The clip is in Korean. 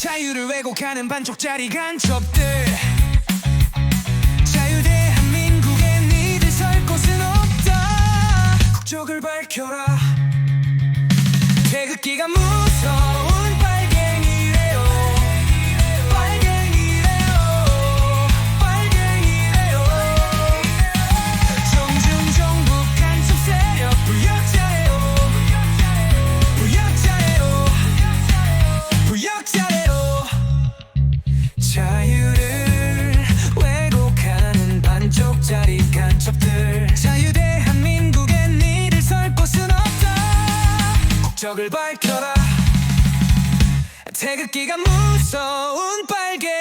자유를 왜곡하는 반쪽짜리 간첩들. 자유대한 민국에 니들 설 곳은 없다. 국적을 밝혀라. 태극기가 무서운 빨갱이래요. 빨갱이래요. 빨갱이래요. 정중 정부 간첩 세력 부역자래요. 부역자래요. 부역자래요 국적을 밝혀라. 태극기가 무서운 빨갱이래